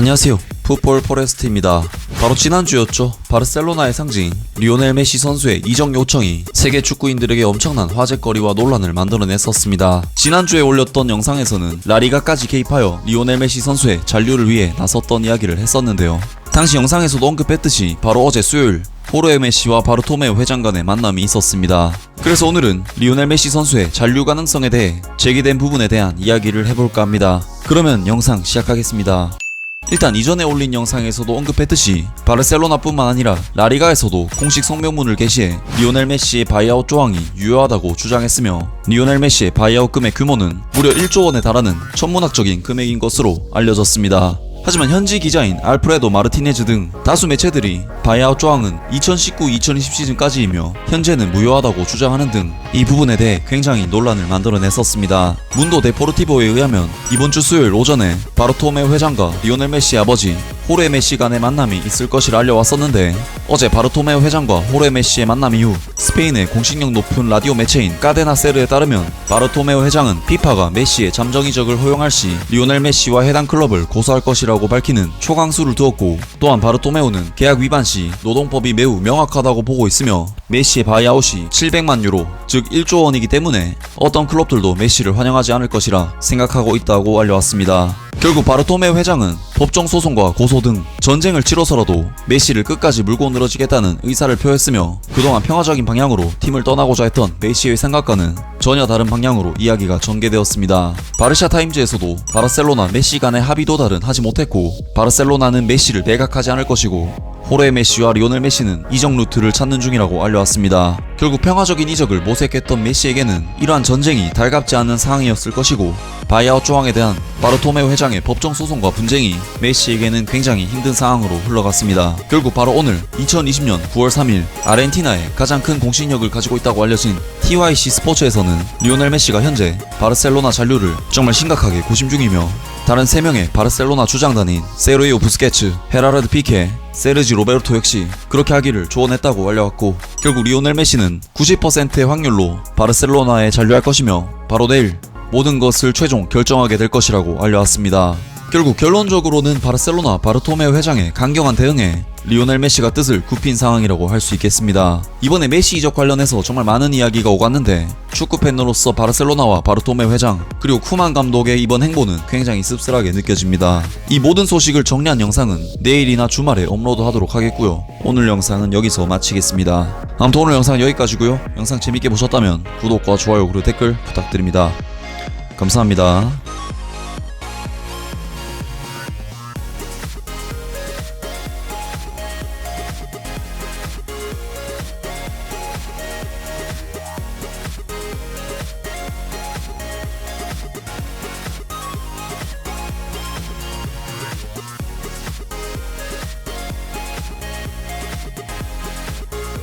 안녕하세요. 풋볼 포레스트입니다. 바로 지난주였죠. 바르셀로나의 상징 리오넬 메시 선수의 이적 요청이 세계 축구인들에게 엄청난 화제거리와 논란을 만들어냈었습니다. 지난주에 올렸던 영상에서는 라리가까지 개입하여 리오넬 메시 선수의 잔류를 위해 나섰던 이야기를 했었는데요. 당시 영상에서도 언급했듯이 바로 어제 수요일 호르에 메시와 바르토메오 회장 간의 만남이 있었습니다. 그래서 오늘은 리오넬 메시 선수의 잔류 가능성에 대해 제기된 부분에 대한 이야기를 해볼까 합니다. 그러면 영상 시작하겠습니다. 일단 이전에 올린 영상에서도 언급했듯이 바르셀로나뿐만 아니라 라리가에서도 공식 성명문을 게시해 리오넬 메시의 바이아웃 조항이 유효하다고 주장했으며 리오넬 메시의 바이아웃 금액 규모는 무려 1조 원에 달하는 천문학적인 금액인 것으로 알려졌습니다. 하지만 현지 기자인 알프레도 마르티네즈 등 다수 매체들이 바이아웃 조항은 2019-2020 시즌까지이며 현재는 무효하다고 주장하는 등 이 부분에 대해 굉장히 논란을 만들어냈었습니다. 문도 데포르티보에 의하면 이번 주 수요일 오전에 바르토메 회장과 리오넬 메시 아버지 호레 메시 간의 만남이 있을 것이라 알려왔었는데 어제 바르토메 회장과 호레 메시의 만남 이후 스페인의 공식력 높은 라디오 매체인 까데나세르에 따르면 바르토메오 회장은 피파가 메시의 잠정 이적을 허용할 시 리오넬 메시와 해당 클럽을 고소할 것이라고 밝히는 초강수를 두었고 또한 바르토메오는 계약 위반 시 노동법이 매우 명확하다고 보고 있으며 메시의 바이아웃이 700만 유로 즉 1조 원이기 때문에 어떤 클럽들도 메시를 환영하지 않을 것이라 생각하고 있다고 알려왔습니다. 결국 바르토메오 회장은 법정 소송과 고소 등 전쟁을 치러서라도 메시를 끝까지 물고 늘어지겠다는 의사를 표했으며 그동안 평화적인 방향으로 팀을 떠나고자 했던 메시의 생각과는 전혀 다른 방향으로 이야기가 전개되었습니다. 바르샤 타임즈에서도 바르셀로나 메시 간의 합의 도 달은 하지 못했고 바르셀로나는 메시를 매각하지 않을 것이고 호레 메시와 리오넬 메시는 이적 루트를 찾는 중이라고 알려왔습니다. 결국 평화적인 이적을 모색했던 메시에게는 이러한 전쟁이 달갑지 않은 상황이었을 것이고 바이아웃 조항에 대한 바르토메오 회장의 법정 소송과 분쟁이 메시에게는 굉장히 힘든 상황으로 흘러갔습니다. 결국 바로 오늘 2020년 9월 3일 아르헨티나에 가장 큰 공신력을 가지고 있다고 알려진 TYC 스포츠에서는 리오넬 메시가 현재 바르셀로나 잔류를 정말 심각하게 고심 중이며 다른 3명의 바르셀로나 주장단인 세르이오 부스케츠, 헤라르드 피케, 세르지 로베르토 역시 그렇게 하기를 조언했다고 알려왔고 결국 리오넬 메시는 90%의 확률로 바르셀로나에 잔류할 것이며 바로 내일 모든 것을 최종 결정하게 될 것이라고 알려왔습니다. 결국 결론적으로는 바르셀로나 바르토메오 회장의 강경한 대응에 리오넬 메시가 뜻을 굽힌 상황이라고 할 수 있겠습니다. 이번에 메시 이적 관련해서 정말 많은 이야기가 오갔는데 축구 팬으로서 바르셀로나와 바르토메오 회장 그리고 쿠만 감독의 이번 행보는 굉장히 씁쓸하게 느껴집니다. 이 모든 소식을 정리한 영상은 내일이나 주말에 업로드하도록 하겠고요. 오늘 영상은 여기서 마치겠습니다. 아무튼 오늘 영상은 여기까지고요. 영상 재밌게 보셨다면 구독과 좋아요 그리고 댓글 부탁드립니다. 감사합니다.